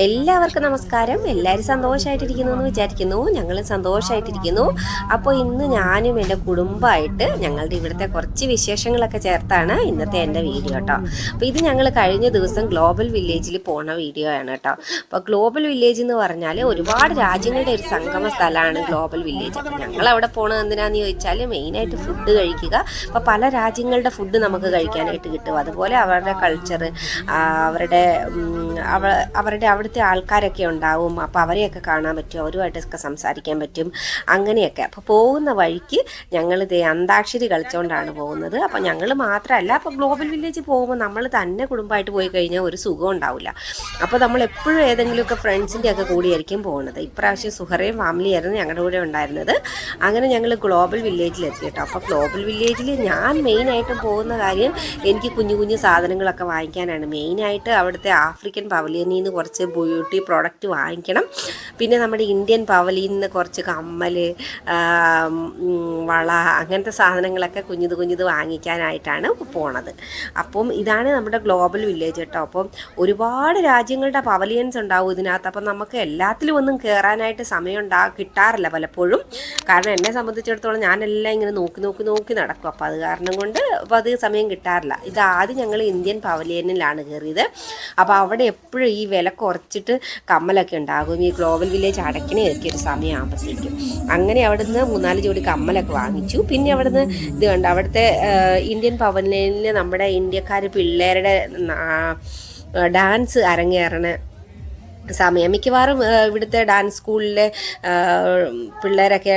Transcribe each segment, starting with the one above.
എല്ലാവർക്കും നമസ്കാരം. എല്ലാവരും സന്തോഷമായിട്ടിരിക്കുന്നു എന്ന് വിചാരിക്കുന്നു. ഞങ്ങളും സന്തോഷമായിട്ടിരിക്കുന്നു അപ്പോൾ ഇന്ന് ഞാനും എന്റെ കുടുംബമായിട്ട് ഞങ്ങളുടെ ഇവിടുത്തെ കുറച്ച് വിശേഷങ്ങളൊക്കെ ചേർത്താണ് ഇന്നത്തെ എന്റെ വീഡിയോ കേട്ടോ. അപ്പോൾ ഇത് ഞങ്ങൾ കഴിഞ്ഞ ദിവസം ഗ്ലോബൽ വില്ലേജിൽ പോണ വീഡിയോ ആണ് കേട്ടോ. അപ്പോൾ ഗ്ലോബൽ വില്ലേജ് എന്ന് പറഞ്ഞാൽ ഒരുപാട് രാജ്യങ്ങളുടെ ഒരു സംഗമ സ്ഥലമാണ് ഗ്ലോബൽ വില്ലേജ്. അപ്പോൾ ഞങ്ങൾ അവിടെ പോണത് എന്തിനാന്ന് ചോദിച്ചാൽ മെയിനായിട്ട് ഫുഡ് കഴിക്കുക. അപ്പോൾ പല രാജ്യങ്ങളുടെ ഫുഡ് നമുക്ക് കഴിക്കാനായിട്ട് കിട്ടും. അതുപോലെ അവരുടെ കൾച്ചർ അവരുടെ അവർ അവ- അവരുടെ അവിടുത്തെ ആൾക്കാരൊക്കെ ഉണ്ടാവും. അപ്പോൾ അവരെയൊക്കെ കാണാൻ പറ്റും അവരുമായിട്ടൊക്കെ സംസാരിക്കാൻ പറ്റും. അങ്ങനെയൊക്കെ. അപ്പോൾ പോകുന്ന വഴിക്ക് ഞങ്ങൾ ഇതേ അന്താക്ഷരി കളിച്ചുകൊണ്ടാണ് പോകുന്നത്. അപ്പോൾ ഞങ്ങൾ മാത്രമല്ല അപ്പോൾ ഗ്ലോബൽ വില്ലേജ് പോകുമ്പോൾ നമ്മൾ തന്നെ കുടുംബമായിട്ട് പോയി കഴിഞ്ഞാൽ ഒരു സുഖം ഉണ്ടാവില്ല അപ്പോൾ നമ്മൾ എപ്പോഴും ഏതെങ്കിലുമൊക്കെ ഫ്രണ്ട്സിന്റെ ഒക്കെ കൂടിയായിരിക്കും പോകുന്നത് ഇപ്രാവശ്യം സുഹറയും ഫാമിലിയായിരുന്നു ഞങ്ങളുടെ കൂടെ ഉണ്ടായിരുന്നത്. അങ്ങനെ ഞങ്ങൾ ഗ്ലോബൽ വില്ലേജിൽ എത്തി കേട്ടോ. അപ്പോൾ ഗ്ലോബൽ വില്ലേജിൽ ഞാൻ മെയിനായിട്ടും പോകുന്ന കാര്യം എനിക്ക് കുഞ്ഞു കുഞ്ഞു സാധനങ്ങളൊക്കെ വാങ്ങിക്കാനാണ്. മെയിനായിട്ട് അവിടുത്തെ ആഫ്രിക്കൻ പവലിയനിൽ നിന്ന് കുറച്ച് ബ്യൂട്ടി പ്രോഡക്റ്റ് വാങ്ങിക്കണം. പിന്നെ നമ്മുടെ ഇന്ത്യൻ പവലിയിൽ നിന്ന് കുറച്ച് കമ്മൽ വള അങ്ങനത്തെ സാധനങ്ങളൊക്കെ കുഞ്ഞിത് കുഞ്ഞിത് വാങ്ങിക്കാനായിട്ടാണ് പോണത്. അപ്പം ഇതാണ് നമ്മുടെ ഗ്ലോബൽ വില്ലേജ് കേട്ടോ. അപ്പം ഒരുപാട് രാജ്യങ്ങളുടെ പവലിയൻസ് ഉണ്ടാവും ഇതിനകത്ത്. അപ്പം നമുക്ക് എല്ലാത്തിലും ഒന്നും കയറാനായിട്ട് സമയം ഉണ്ടാ കിട്ടാറില്ല പലപ്പോഴും. കാരണം എന്നെ സംബന്ധിച്ചിടത്തോളം ഞാനെല്ലാം ഇങ്ങനെ നോക്കി നോക്കി നോക്കി നടക്കും. അപ്പോൾ അത് കാരണം കൊണ്ട് അപ്പോൾ അത് സമയം കിട്ടാറില്ല. ഇത് ആദ്യം ഞങ്ങൾ ഇന്ത്യൻ പവലിയനിലാണ് കയറിയത് അപ്പോൾ അവിടെ എപ്പോഴും ഈ വില കുറച്ചിട്ട് കമ്മലൊക്കെ ഉണ്ടാകും. ഈ ഗ്ലോബൽ വില്ലേജ് അടയ്ക്കണയൊക്കെ ഒരു സമയമാകുമ്പോഴത്തേക്കും അങ്ങനെ അവിടുന്ന് മൂന്നാൽ ജോഡി കമ്മലൊക്കെ വാങ്ങിച്ചു. പിന്നെ അവിടുന്ന് ഇത് കണ്ട് അവിടുത്തെ ഇന്ത്യൻ പവനിൽ നമ്മുടെ ഇന്ത്യക്കാർ പിള്ളേരുടെ ഡാൻസ് അരങ്ങേറണ സമയം മിക്കവാറും ഇവിടുത്തെ ഡാൻസ് സ്കൂളിലെ പിള്ളേരൊക്കെ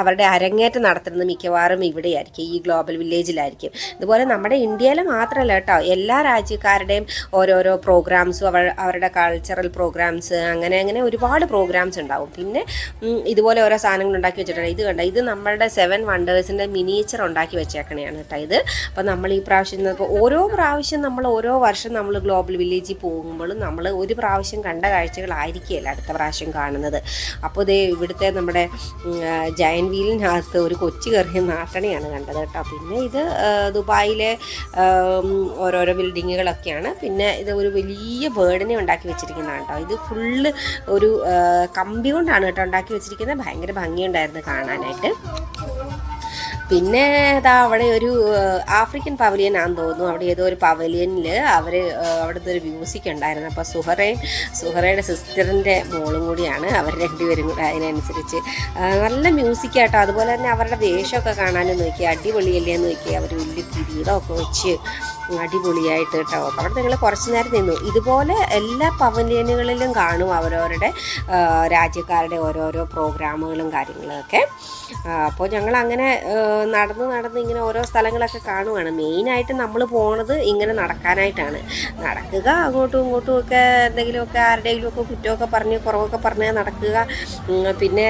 അവരുടെ അരങ്ങേറ്റം നടത്തുന്നത് മിക്കവാറും ഇവിടെയായിരിക്കും ഈ ഗ്ലോബൽ വില്ലേജിലായിരിക്കും. ഇതുപോലെ നമ്മുടെ ഇന്ത്യയിൽ മാത്രമല്ല കേട്ടോ എല്ലാ രാജ്യക്കാരുടെയും ഓരോരോ പ്രോഗ്രാംസും അവർ അവരുടെ കൾച്ചറൽ പ്രോഗ്രാംസ് അങ്ങനെ അങ്ങനെ ഒരുപാട് പ്രോഗ്രാംസ് ഉണ്ടാവും. പിന്നെ ഇതുപോലെ ഓരോ സാധനങ്ങൾ ഉണ്ടാക്കി വെച്ചിട്ടുണ്ട്. ഇത് കണ്ട ഇത് നമ്മളുടെ സെവൻ വണ്ടേഴ്സിന്റെ മിനിയേച്ചർ ഉണ്ടാക്കി വെച്ചേക്കണെയാണ് കേട്ടോ ഇത്. അപ്പോൾ നമ്മൾ ഈ പ്രാവശ്യം ഓരോ പ്രാവശ്യം നമ്മൾ ഓരോ വർഷം നമ്മൾ ഗ്ലോബൽ വില്ലേജിൽ പോകുമ്പോഴും നമ്മൾ ഒരു പ്രാവശ്യം കണ്ട കാഴ്ചകളായിരിക്കുകയല്ല അടുത്ത പ്രാവശ്യം കാണുന്നത്? അപ്പോൾ ഇതേ ഇവിടുത്തെ നമ്മുടെ ജയൻ വീലിനകത്ത് ഒരു കൊച്ചു കയറിയ നാട്ടണയാണ് കണ്ടത് കേട്ടോ. പിന്നെ ഇത് ദുബായിലെ ഓരോരോ ബിൽഡിങ്ങുകളൊക്കെയാണ്. പിന്നെ ഇത് ഒരു വലിയ ബേർഡിനെ ഉണ്ടാക്കി വെച്ചിരിക്കുന്നതാണ് കേട്ടോ. ഇത് ഫുള്ള് ഒരു കമ്പി കൊണ്ടാണ് കേട്ടോ ഉണ്ടാക്കി വെച്ചിരിക്കുന്നത്. ഭയങ്കര ഭംഗിയുണ്ടായിരുന്നു കാണാനായിട്ട്. പിന്നെ ഇതാ അവിടെ ഒരു ആഫ്രിക്കൻ പവലിയൻ ആണെന്ന് തോന്നുന്നു. അവിടെ ഏതോ ഒരു പവലിയനിൽ അവർ അവിടുത്തെ ഒരു മ്യൂസിക് ഉണ്ടായിരുന്നു. അപ്പോൾ സുഹറയും സുഹറയുടെ സിസ്റ്ററിന്റെ മോളും കൂടിയാണ് അവർ രണ്ടുപേരും കൂടെ അതിനനുസരിച്ച്. നല്ല മ്യൂസിക് ആട്ടോ. അതുപോലെ തന്നെ അവരുടെ വേഷമൊക്കെ കാണാനും നോക്കി. അടിപൊളിയല്ലേ എന്ന് നോക്കി. അവർ വലിയ കിരീടമൊക്കെ വെച്ച് അടിപൊളിയായിട്ട് കേട്ടോ. അവിടെ നിങ്ങൾ കുറച്ച് നേരം നിന്നു. ഇതുപോലെ എല്ലാ പവലിയനുകളിലും കാണും അവരവരുടെ രാജ്യക്കാരുടെ ഓരോരോ പ്രോഗ്രാമുകളും കാര്യങ്ങളൊക്കെ. ഒക്കെ അപ്പോൾ ഞങ്ങൾ അങ്ങനെ നടന്ന് നടന്ന് ഇങ്ങനെ ഓരോ സ്ഥലങ്ങളൊക്കെ കാണുവാണ്. മെയിനായിട്ട് നമ്മൾ പോണത് ഇങ്ങനെ നടക്കാനായിട്ടാണ്. നടക്കുക അങ്ങോട്ടും ഇങ്ങോട്ടും ഒക്കെ എന്തെങ്കിലുമൊക്കെ ആരുടെയെങ്കിലും ഒക്കെ കുറ്റമൊക്കെ പറഞ്ഞ് കുറവൊക്കെ പറഞ്ഞ് നടക്കുക. പിന്നെ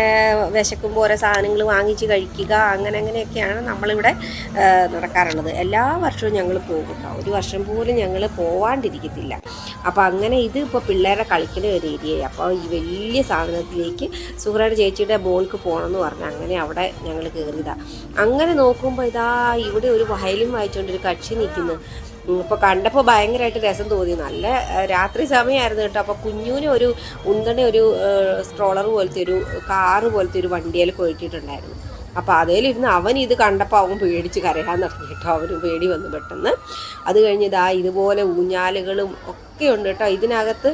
വിശക്കുമ്പോൾ ഓരോ സാധനങ്ങൾ വാങ്ങിച്ച് കഴിക്കുക അങ്ങനെ അങ്ങനെയൊക്കെയാണ് നമ്മളിവിടെ നടക്കാറുള്ളത്. എല്ലാ വർഷവും ഞങ്ങൾ പോകും. ഒരു വർഷം പോലും ഞങ്ങൾ പോവാണ്ടിരിക്കത്തില്ല. അപ്പോൾ അങ്ങനെ ഇത് ഇപ്പോൾ പിള്ളേരെ കളിക്കുന്ന ഒരു ഏരിയയായി അപ്പോൾ ഈ വലിയ സാധനത്തിലേക്ക് സുഹൃത്ത് ചേച്ചിയുടെ ബോൾക്ക് പോകണമെന്ന് പറഞ്ഞു അങ്ങനെ അവിടെ ഞങ്ങൾ കയറിയതാണ് അങ്ങനെ നോക്കുമ്പോൾ ഇതാ ഇവിടെ ഒരു വയലും വായിച്ചുകൊണ്ട് ഒരു കക്ഷി നിൽക്കുന്നു ഇപ്പോൾ കണ്ടപ്പോൾ ഭയങ്കരമായിട്ട് രസം തോന്നി. നല്ല രാത്രി സമയമായിരുന്നു കേട്ടോ. അപ്പോൾ കുഞ്ഞുവിന് ഒരു ഉന്തണ ഒരു സ്ട്രോളർ പോലത്തെ ഒരു കാറ് പോലത്തെ ഒരു വണ്ടിയിൽ കൊഴിട്ടിട്ടുണ്ടായിരുന്നു അപ്പോൾ അതേലിരുന്ന് അവൻ ഇത് കണ്ടപ്പോൾ അവൻ പേടിച്ച് കരയാൻ തുടങ്ങി കേട്ടോ. അവന് പേടി വന്നു പെട്ടെന്ന്. അത് കഴിഞ്ഞിതാ ഇതുപോലെ ഊഞ്ഞാലുകളും ഒക്കെ ഉണ്ട് കേട്ടോ ഇതിനകത്ത്.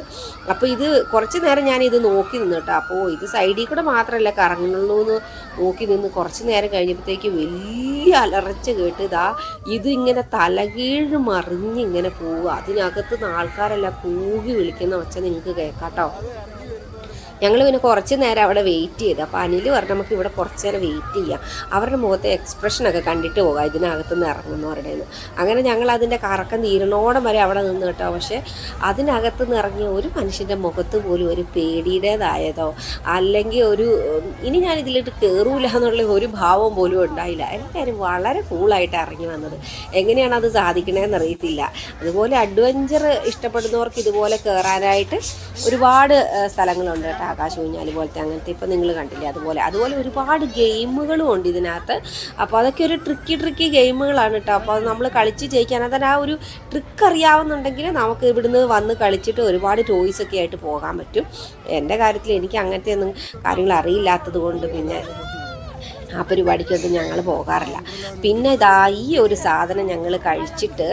അപ്പോൾ ഇത് കുറച്ച് നേരം ഞാൻ ഇത് നോക്കി നിന്ന് കേട്ടോ. അപ്പോൾ ഇത് സൈഡിൽ കൂടെ മാത്രമല്ല കറങ്ങുള്ളൂ എന്ന് നോക്കി നിന്ന് കുറച്ച് നേരം കഴിഞ്ഞപ്പോഴത്തേക്ക് വലിയ അലറച്ച് കേട്ട് ഇതാ ഇത് ഇങ്ങനെ തലകീഴ് മറിഞ്ഞ് ഇങ്ങനെ പോവുക. അതിനകത്ത് ആൾക്കാരെല്ലാം കൂകി വിളിക്കുന്ന വെച്ചാൽ നിങ്ങൾക്ക് കേൾക്കാട്ടോ ഞങ്ങൾ പിന്നെ കുറച്ച് നേരം അവിടെ വെയിറ്റ് ചെയ്ത്. അപ്പോൾ അനിൽ പറഞ്ഞു നമുക്ക് ഇവിടെ കുറച്ച് നേരം വെയിറ്റ് ചെയ്യാം. അവരുടെ മുഖത്തെ എക്സ്പ്രഷനൊക്കെ കണ്ടിട്ട് പോകാം. ഇതിനകത്ത് നിന്ന് ഇറങ്ങുന്നവരുടെ നിന്ന് അങ്ങനെ ഞങ്ങൾ അതിന്റെ കറക്കം തീരണോടം വരെ അവിടെ നിന്ന് കേട്ടോ. പക്ഷേ അതിനകത്ത് നിന്ന് ഇറങ്ങിയ ഒരു മനുഷ്യന്റെ മുഖത്ത് പോലും ഒരു പേടിയുടേതായതോ അല്ലെങ്കിൽ ഒരു ഇനി ഞാൻ ഇതിലിട്ട് കയറൂല എന്നുള്ള ഒരു ഭാവം പോലും ഉണ്ടായില്ല. എല്ലാവരും വളരെ കൂളായിട്ട് ഇറങ്ങി വന്നത്. എങ്ങനെയാണ് അത് സാധിക്കണേന്ന് അറിയത്തില്ല. അതുപോലെ അഡ്വഞ്ചർ ഇഷ്ടപ്പെടുന്നവർക്ക് ഇതുപോലെ കയറാനായിട്ട് ഒരുപാട് സ്ഥലങ്ങളുണ്ട് കേട്ടോ. ആകാശ ഊഞ്ഞാൽ പോലത്തെ അങ്ങനത്തെ ഇപ്പം നിങ്ങൾ കണ്ടില്ലേ അതുപോലെ. അതുപോലെ ഒരുപാട് ഗെയിമുകളും ഉണ്ട് ഇതിനകത്ത്. അപ്പോൾ അതൊക്കെ ഒരു ട്രിക്കി ട്രിക്കി ഗെയിമുകളാണ് കേട്ടോ അപ്പോൾ അത് നമ്മൾ കളിച്ച് ജയിക്കാൻ അതായത് ആ ഒരു ട്രിക്ക് അറിയാവുന്നുണ്ടെങ്കിൽ നമുക്ക് ഇവിടുന്ന് വന്ന് കളിച്ചിട്ട് ഒരുപാട് ടോയ്സ് ഒക്കെ ആയിട്ട് പോകാൻ പറ്റും. എന്റെ കാര്യത്തിൽ എനിക്ക് അങ്ങനത്തെ ഒന്നും കാര്യങ്ങൾ അറിയില്ലാത്തത് കൊണ്ട് പിന്നെ ആ പരിപാടിക്കൊന്നും ഞങ്ങൾ പോകാറില്ല. പിന്നെ ഇതാ ഈ ഒരു സാധനം ഞങ്ങൾ കഴിച്ചിട്ട്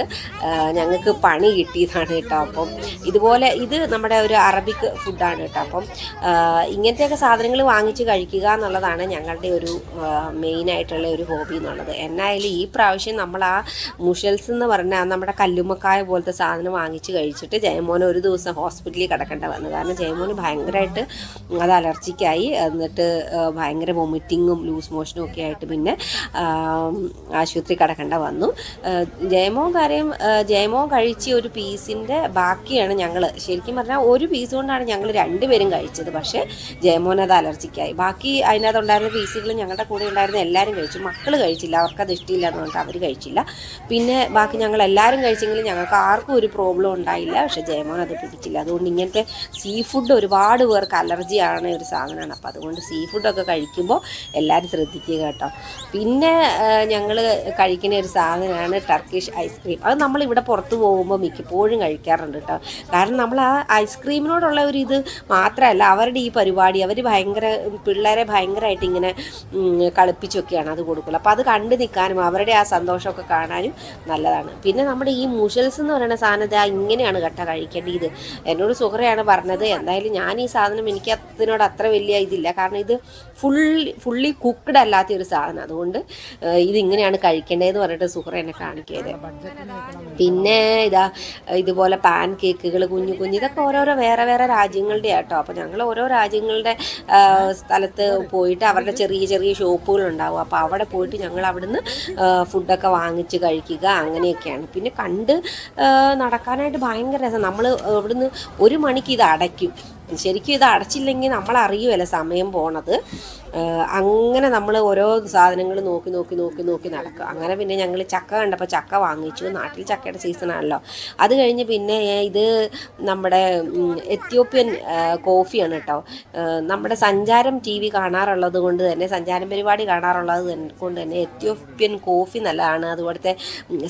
ഞങ്ങൾക്ക് പണി കിട്ടിയതാണ് കേട്ടോ അപ്പം. ഇതുപോലെ ഇത് നമ്മുടെ ഒരു അറബിക് ഫുഡാണ് കേട്ടോ അപ്പം. ഇങ്ങനത്തെയൊക്കെ സാധനങ്ങൾ വാങ്ങിച്ച് കഴിക്കുക എന്നുള്ളതാണ് ഞങ്ങളുടെ ഒരു മെയിനായിട്ടുള്ള ഒരു ഹോബി എന്നുള്ളത്. എന്നായാലും ഈ പ്രാവശ്യം നമ്മൾ ആ മുഷൽസ് എന്ന് പറഞ്ഞാൽ നമ്മുടെ കല്ലുമ്മക്കായ പോലത്തെ സാധനം വാങ്ങിച്ച് കഴിച്ചിട്ട് ജയമോൻ ഒരു ദിവസം ഹോസ്പിറ്റലിൽ കിടക്കേണ്ട വന്നു. കാരണം ജയമോന് ഭയങ്കരമായിട്ട് അത് അലർജിക്കായി. എന്നിട്ട് ഭയങ്കര വൊമിറ്റിങ്ങും ലൂസ് മോഷനും ഒക്കെ ആയിട്ട് പിന്നെ ആശുപത്രി കിടക്കേണ്ട വന്നു. ജയമോ കാര്യം ജയമോ കഴിച്ച ഒരു പീസിന്റെ ബാക്കിയാണ് ഞങ്ങൾ ശരിക്കും പറഞ്ഞാൽ ഒരു പീസ് കൊണ്ടാണ് ഞങ്ങൾ രണ്ടുപേരും കഴിച്ചത്. പക്ഷേ ജയമോനത് അത് അലർജിക്കായി. ബാക്കി അതിനകത്ത് ഉണ്ടായിരുന്ന പീസുകൾ ഞങ്ങളുടെ കൂടെ ഉണ്ടായിരുന്ന എല്ലാവരും കഴിച്ചു. മക്കൾ കഴിച്ചില്ല. അവർക്കത് ഇഷ്ടമില്ല എന്ന് പറഞ്ഞിട്ട് അവർ കഴിച്ചില്ല. പിന്നെ ബാക്കി ഞങ്ങൾ എല്ലാവരും കഴിച്ചെങ്കിലും ഞങ്ങൾക്ക് ആർക്കും ഒരു പ്രോബ്ലം ഉണ്ടായില്ല. പക്ഷേ ജയമോൻ അത് പിടിച്ചില്ല. അതുകൊണ്ട് ഇങ്ങനത്തെ സീ ഫുഡ് ഒരുപാട് പേർക്ക് അലർജിയാണ് ഒരു സാധനമാണ്. അപ്പോൾ അതുകൊണ്ട് സീ ഫുഡൊക്കെ കഴിക്കുമ്പോൾ എല്ലാവരും ശ്രദ്ധിക്കുക കേട്ടോ. പിന്നെ ഞങ്ങൾ കഴിക്കുന്ന ഒരു സാധനമാണ് ടർക്കിഷ് ഐസ്ക്രീം അത് നമ്മൾ ഇവിടെ പുറത്ത് പോകുമ്പോൾ മിക്കപ്പോഴും കഴിക്കാറുണ്ട് കേട്ടോ. കാരണം നമ്മൾ ആ ഐസ്ക്രീമിനോടുള്ള ഒരു ഇത് മാത്രമല്ല അവരുടെ ഈ പരിപാടി അവർ ഭയങ്കര പിള്ളേരെ ഭയങ്കരമായിട്ട് ഇങ്ങനെ കളിപ്പിച്ചൊക്കെയാണ് അത് കൊടുക്കുള്ളൂ അപ്പോൾ അത് കണ്ടു നിൽക്കാനും അവരുടെ ആ സന്തോഷമൊക്കെ കാണാനും നല്ലതാണ്. പിന്നെ നമ്മുടെ ഈ മുഷൽസ് എന്ന് പറയുന്ന സാധനത്തെ ഇങ്ങനെയാണ് കേട്ടോ കഴിക്കേണ്ടത്. എന്നോട് സുഹറയാണ് പറഞ്ഞത് എന്തായാലും ഞാൻ ഈ സാധനം എനിക്ക് അതിനോട് അത്ര വലിയ ഇതില്ല. കാരണം ഇത് ഫുൾ ഫുള്ളി കുക്ക്ഡ് അല്ലാത്ത ഒരു സാധനം. അതുകൊണ്ട് ഇത് ഇങ്ങനെയാണ് കഴിക്കേണ്ടതെന്ന് പറഞ്ഞിട്ട് സുഹറ എന്നെ കാണിക്കിയത്. പിന്നെ ഇതാ ഇതുപോലെ പാൻ കേക്കുകൾ കുഞ്ഞു കുഞ്ഞു ഇതൊക്കെ ഓരോരോ വേറെ വേറെ രാജ്യങ്ങളുടെ ആട്ടോ. അപ്പോൾ ഞങ്ങൾ ഓരോ രാജ്യങ്ങളുടെ സ്ഥലത്ത് പോയിട്ട് അവരുടെ ചെറിയ ചെറിയ ഷോപ്പുകൾ ഉണ്ടാവും അപ്പോൾ അവിടെ പോയിട്ട് ഞങ്ങൾ അവിടുന്ന് ഫുഡൊക്കെ വാങ്ങിച്ച് കഴിക്കുക അങ്ങനെയൊക്കെയാണ്. പിന്നെ കണ്ട് നടക്കാനായിട്ട് ഭയങ്കര രസം. നമ്മൾ ഇവിടുന്ന് ഒരു മണിക്ക് ഇത് അടയ്ക്കും. ശരിക്കും ഇത് അടച്ചില്ലെങ്കിൽ നമ്മൾ അറിയുമല്ല സമയം പോണത്. അങ്ങനെ നമ്മൾ ഓരോ സാധനങ്ങൾ നോക്കി നോക്കി നോക്കി നോക്കി നടക്കുക. അങ്ങനെ പിന്നെ ഞങ്ങൾ ചക്ക കണ്ടപ്പോൾ ചക്ക വാങ്ങിച്ചു. നാട്ടിൽ ചക്കയുടെ സീസണാണല്ലോ അത് കഴിഞ്ഞ് പിന്നെ ഇത് നമ്മുടെ എത്യോപ്യൻ കോഫിയാണ് കേട്ടോ. നമ്മുടെ സഞ്ചാരം ടി വി കാണാറുള്ളത് കൊണ്ട് തന്നെ സഞ്ചാരം പരിപാടി കാണാറുള്ളത് കൊണ്ട് തന്നെ എത്യോപ്യൻ കോഫി നല്ലതാണ്. അതുപോലത്തെ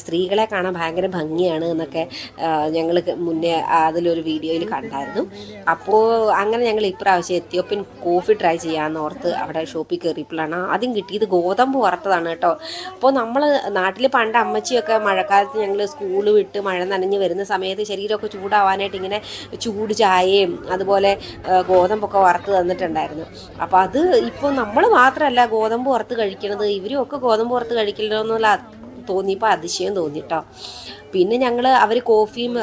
സ്ത്രീകളെ കാണാൻ ഭയങ്കര ഭംഗിയാണ് എന്നൊക്കെ ഞങ്ങൾ മുന്നേ അതിലൊരു വീഡിയോയിൽ കണ്ടായിരുന്നു. അപ്പോൾ അങ്ങനെ ഞങ്ങൾ ഇപ്രാവശ്യം പിന്നെ കോഫി ട്രൈ ചെയ്യാമെന്ന് ഓർത്ത് അവിടെ ഷോപ്പിൽ കയറിയപ്പോഴാണ് ആദ്യം കിട്ടിയത് ഗോതമ്പ് വറുത്തതാണ് കേട്ടോ. അപ്പോൾ നമ്മൾ നാട്ടിൽ പണ്ട് അമ്മച്ചിയൊക്കെ മഴക്കാലത്ത് ഞങ്ങൾ സ്കൂൾ വിട്ട് മഴ നനഞ്ഞ് വരുന്ന സമയത്ത് ശരീരമൊക്കെ ചൂടാവാനായിട്ട് ഇങ്ങനെ ചൂട് ചായയും അതുപോലെ ഗോതമ്പൊക്കെ വറുത്ത് തന്നിട്ടുണ്ടായിരുന്നു. അപ്പോൾ അത് ഇപ്പോൾ നമ്മൾ മാത്രമല്ല ഗോതമ്പ് വറുത്ത് കഴിക്കണത് ഇവരും ഒക്കെ ഗോതമ്പ് വറുത്ത് കഴിക്കണോ എന്നുള്ള തോന്നിയപ്പോൾ അതിശയം തോന്നി കേട്ടോ. പിന്നെ ഞങ്ങൾ അവർ കോഫിയും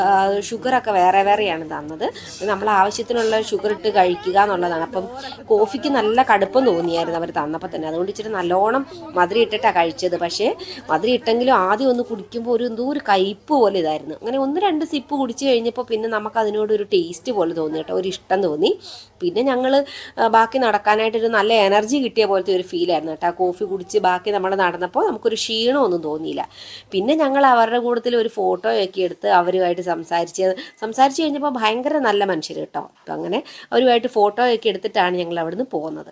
ഷുഗറൊക്കെ വേറെ വേറെയാണ് തന്നത്. നമ്മൾ ആവശ്യത്തിനുള്ള ഷുഗർ ഇട്ട് കഴിക്കുക എന്നുള്ളതാണ്. അപ്പം കോഫിക്ക് നല്ല കടുപ്പം തോന്നിയായിരുന്നു അവർ തന്നപ്പോൾ തന്നെ. അതുകൊണ്ട് ഇച്ചിരി നല്ലോണം മധുരം ഇട്ടിട്ടാണ് കഴിച്ചത്. പക്ഷേ മധുരം ഇട്ടെങ്കിലും ആദ്യം ഒന്ന് കുടിക്കുമ്പോൾ ഒരു എന്തോ ഒരു കയ്പ്പ് പോലെ ഇതായിരുന്നു. അങ്ങനെ ഒന്ന് രണ്ട് സിപ്പ് കുടിച്ച് കഴിഞ്ഞപ്പോൾ പിന്നെ നമുക്ക് അതിനോട് ഒരു ടേസ്റ്റ് പോലെ തോന്നി കേട്ടോ. ഒരു ഇഷ്ടം തോന്നി. പിന്നെ ഞങ്ങൾ ബാക്കി നടക്കാനായിട്ടൊരു നല്ല എനർജി കിട്ടിയ പോലത്തെ ഒരു ഫീലായിരുന്നു കേട്ടോ. ആ കോഫി കുടിച്ച് ബാക്കി നമ്മൾ നടന്നപ്പോൾ നമുക്കൊരു ക്ഷീണമൊന്നും തോന്നിയില്ല. പിന്നെ ഞങ്ങൾ അവരുടെ കൂട്ടത്തിൽ ഒരു ഫോട്ടോയൊക്കെ എടുത്ത് അവരുമായിട്ട് സംസാരിച്ച് സംസാരിച്ച് കഴിഞ്ഞപ്പോൾ ഭയങ്കര നല്ല മനുഷ്യർ കേട്ടോ. അപ്പം അങ്ങനെ അവരുമായിട്ട് ഫോട്ടോയൊക്കെ എടുത്തിട്ടാണ് ഞങ്ങൾ അവിടുന്ന് പോകുന്നത്.